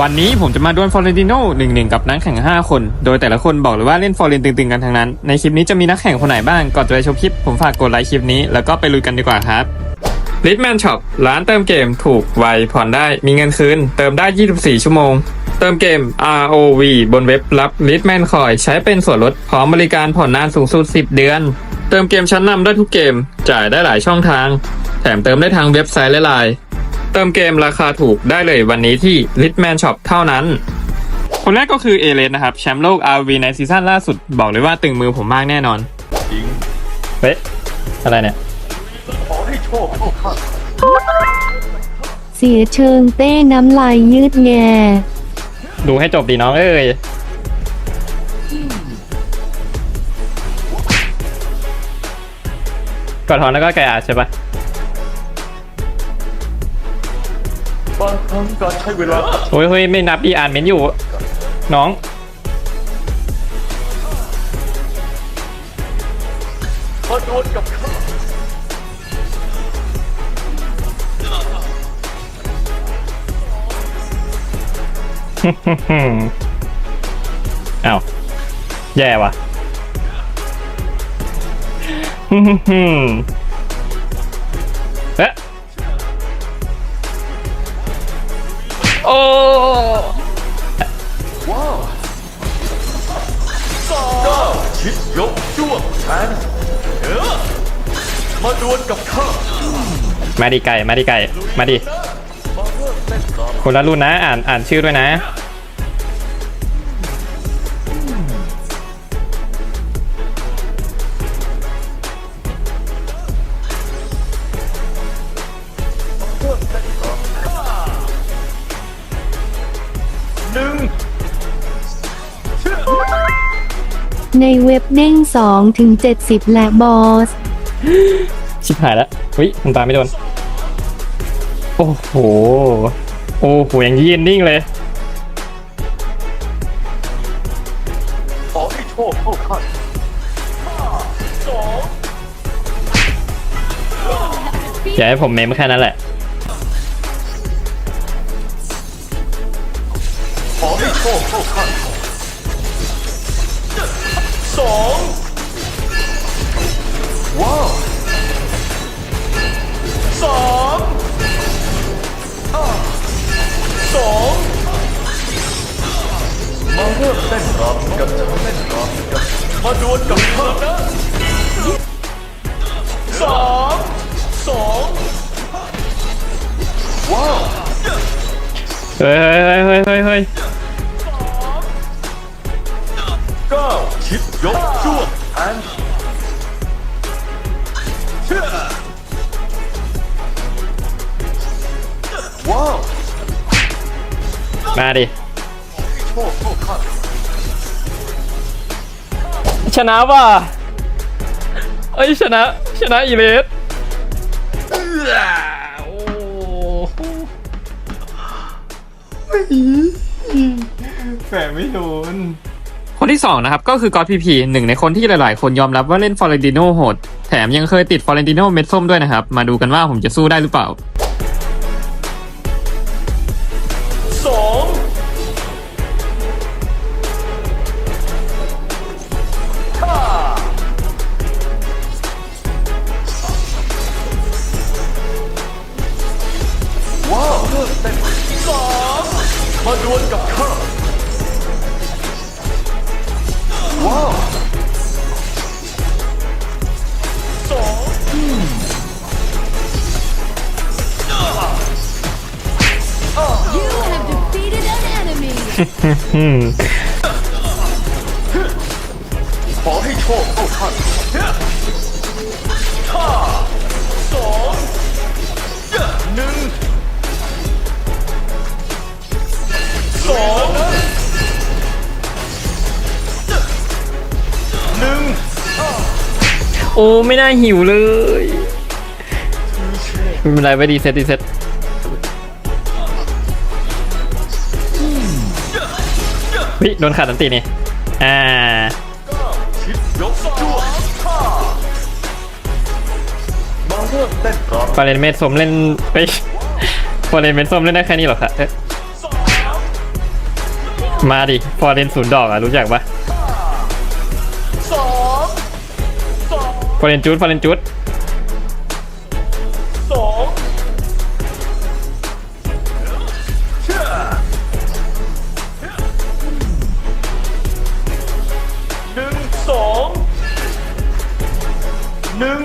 วันนี้ผมจะมาดวลฟอร์เรนติโน่หนึ่งหนึ่งกับนักแข่ง 5 คน โดยแต่ละคนบอกเลยว่าเล่นฟอร์เรนตึงๆกันทั้งนั้น ในคลิปนี้จะมีนักแข่งคนไหนบ้าง ก่อนจะไปชมคลิป ผมฝากกดไลค์คลิปนี้ แล้วก็ไปลุยกันดีกว่าครับ l i t m a n Shop ร้านเติมเกมถูกไวผ่อนได้มีเงินคืน เติมได้ 24 ชั่วโมง เติมเกม ROV บนเว็บรับ l i t m a n Coin ใช้เป็นส่วนลดพร้อมบริการผ่อนนานสูงสุด 10 เดือน เติมเกมชั้นนำได้ทุกเกม จ่ายได้หลายช่องทาง แถมเติมได้ทางเว็บไซต์และไลน์ เติมเกมราคาถูกได้เลยวันนี้ที่ Litman Shop เท่านั้น คนแรกก็คือเอเลนนะครับ แชมป์โลก RV ในซีซั่นล่าสุดบอกเลยว่าตึงมือผมมากแน่นอนเฮ้ย อะไรเนี่ยเสียเชิงเต้น้ำลายยืดแง ดูให้จบดีน้องเอ้ยกดทอนแล้วก็แกอาใช่ปะ บางครั้งการใช้เวลาโอ้ยเฮ้ยไม่นับดีอ่านเมนอยู่ น้องมาดวลกับข้าอืมอ้าวแย่ว่ะฮึ่มฮึ่มเอ๊ะ โอ้เก้าชิดยกจ้วงแทนเออมาดวลกับข้ามาดิไก่ มาดิไก่ มาดิมาเริ่มเต้นรำคนละรุ่นนะ อ่าน อ่านชื่อด้วยนะ ในเว็บเด้ง2ถึง70และบอส ชิบหายแล้วเฮ้ยมันตามไม่โดน โอ้โห โอ้โหอย่างยีนนิ่งเลย ขอให้โชคเข้าข้างห้าสองอย่าให้ผมเมมแค่นั้นแหละ ขอให้โชคเข้าข้าง สองว้าวสามอ่าสองมาเริ่มเต้นรำกันจะเต้นรำกันมาดวลกับข้านะสามสองว้าว เฮ้ยเฮ้ยเฮ้ยเฮ้ยเฮ้ย ยกจ้วงแทนเชื่อว้าวมาดิโชคเข้าข้างชนะว่ะเอ้ยชนะ ชนะอีเลสโอ้โหแฝงไม่โดน คนที่2นะครับก็คือกอตพีพีหนึ่งในคนที่หลายๆ คนยอมรับว่าเล่นฟอร์เรนติโนโหด แถมยังเคยติดฟอร์เรนติโนเม็ดส้มด้วยนะครับ มาดูกันว่าผมจะสู้ได้หรือเปล่าสองห้าว้าวเลิกเต้นสามมาดวลกับข้า มขอให้โชคเข้าข้าง โอ้ไม่น่าหิวเลยไม่เป็นไรไปดีเซตดีเซตเฮ้ยโดนขาดอันตีนี่ อ่าชิดยกจ้วงห้าเริ่มเต้นรำฟาเรนเมดสมเล่นเฮ้ยฟาเรนเมดสมเล่นได้แค่นี้หรอคะมมาดิฟอร์เรนศูนย์ดอกอะรู้จักปะ ฟอร์เรนจูดฟอร์เรนจูดสองเชื่อหนึ่งสองหนึ่ง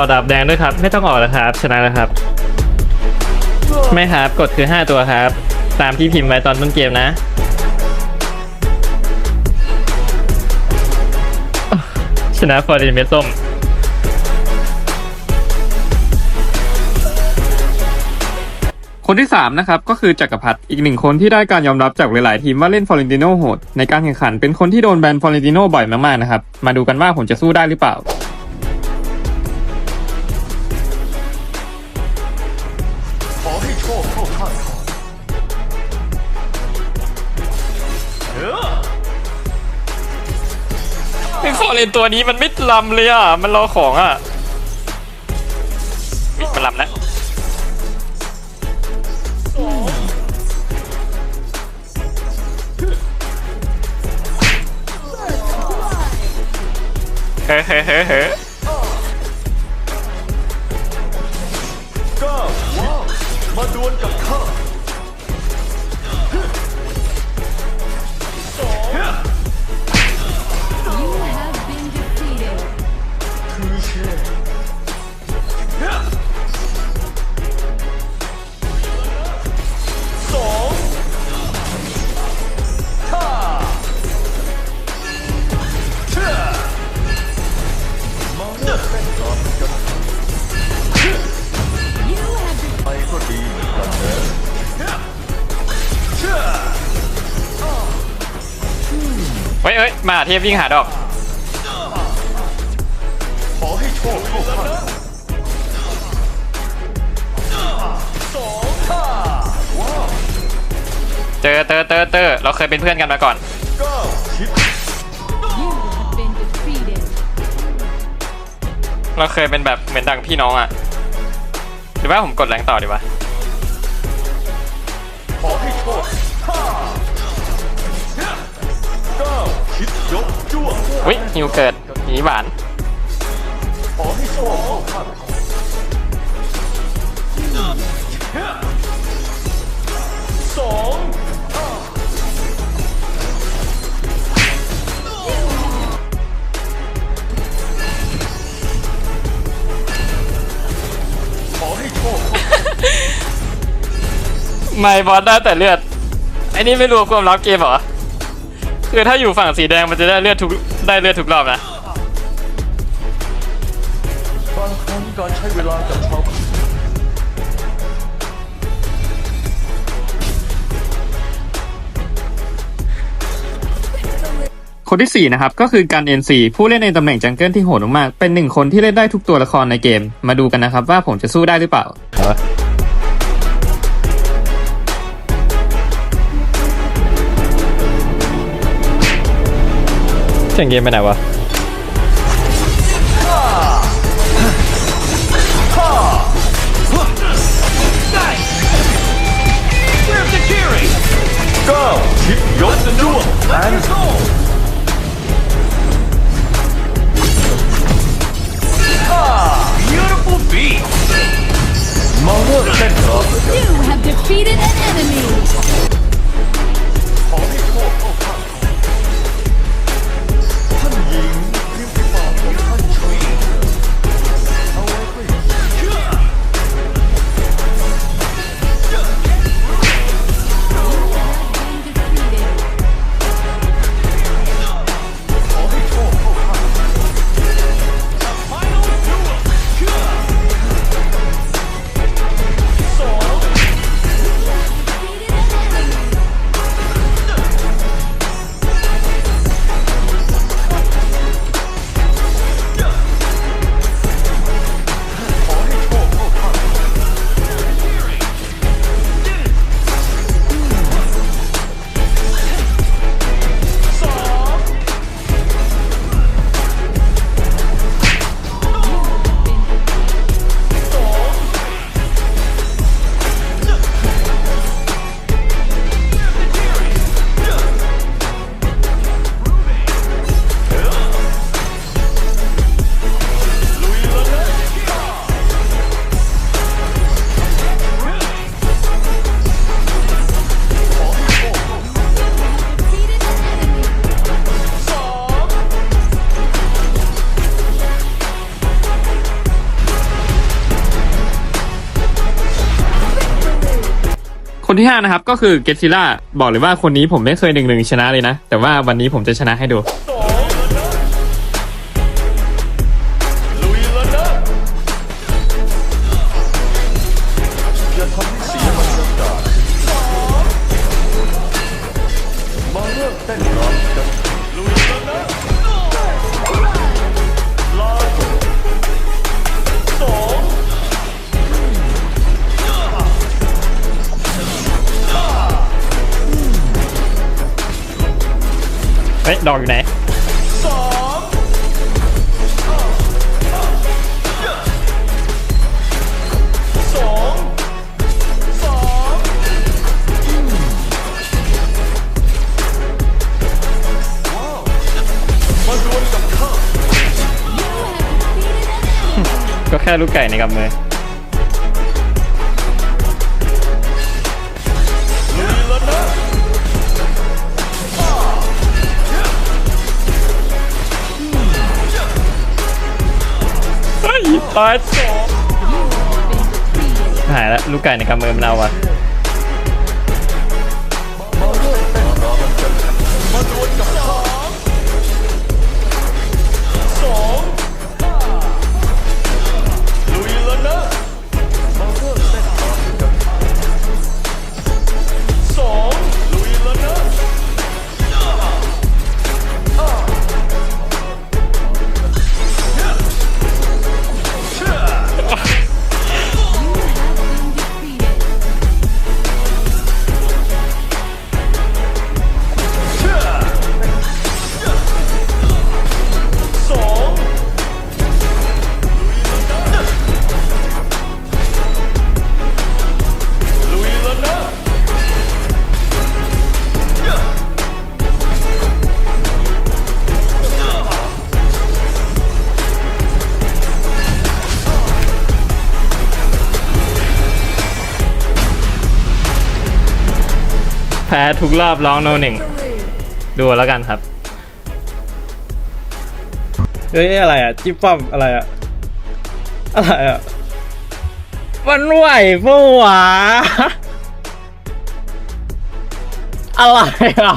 ออกดาบแดงด้วยครับ ไม่ต้องออกแล้วครับ ชนะแล้วครับ ไม่ครับกดคือ 5 ตัวครับ ตามที่พิมพ์ไว้ตอนต้นเกมนะ ชนะฟอร์เรนเมส้มคนที่ 3 นะครับ ก็คือจักรพัฒอีกหนึ่งคนที่ได้การยอมรับจากหลาย ๆ ทีมว่าเล่นฟอร์เรนติโนโหด ในการแข่งขันเป็นคนที่โดนแบนฟอร์เรนติโนบ่อยมาก ๆ นะครับ มาดูกันว่าผมจะสู้ได้หรือเปล่า ไอ้ฟอร์เรนตัวนี้มันไม่ลำเลยอะ มันรอของอะมันลำแล้วเฮ้เฮ้เฮ้เฮ้ก้าว้าวมาดวลกับข้า เฮ้ยเฮ้ยมาเทพวิ่งหาดอก ขอให้โชคเข้าข้างสอเจอเตอเตอเตอเราเคยเป็นเพื่อนกันมาก่อน เก้าชิป You have been defeated. เราเคยเป็นแบบเหมือนดังพี่น้องอะหรือว่าผมกดแรงต่อดีวะ ขอให้โชค ก้าชิปยกจ้วงวิฮิวเกิดหนีหวานขอให้โชคเข้าข้างสองขอให้โชคเข้าไม่บอสได้แต่เลือดไอ้นี่ไม่รวมความลับเกมเหรอ คือถ้าอยู่ฝั่งสีแดงมันจะได้เลือดทุกได้เลือดทุกรอบนะบางครั้งการใช้เวลากับชาวคนที่ 4 นะครับ ก็คือการ NC ผู้เล่นในตำแหน่งจังเกิลที่โหดมาก เป็นหนึ่งคนที่เล่นได้ทุกตัวละครในเกม มาดูกันนะครับว่าผมจะสู้ได้หรือเปล่า สียงเกมไปไหนวะ คนที่ 5 นะครับ ก็คือเกติล่าบอกเลยว่าคนนี้ผมไม่เคยหนึ่งหนึ่งชนะเลยนะ แต่ว่าวันนี้ผมจะชนะให้ดูสอ เฮ้ย ดอกอยู่ไหนก็แค่ลูกไก่ในกำมือ ตายหายแล้วลูกไก่ในกำมือมันเอาอะ พ้ทุกรอบร้องโนหนึ่งดูแล้วกันครับ เฮ้ยอะไรอะจิ๊บป้อมอะไรอะอะไรอะมันไหวปะวะอะไรอะ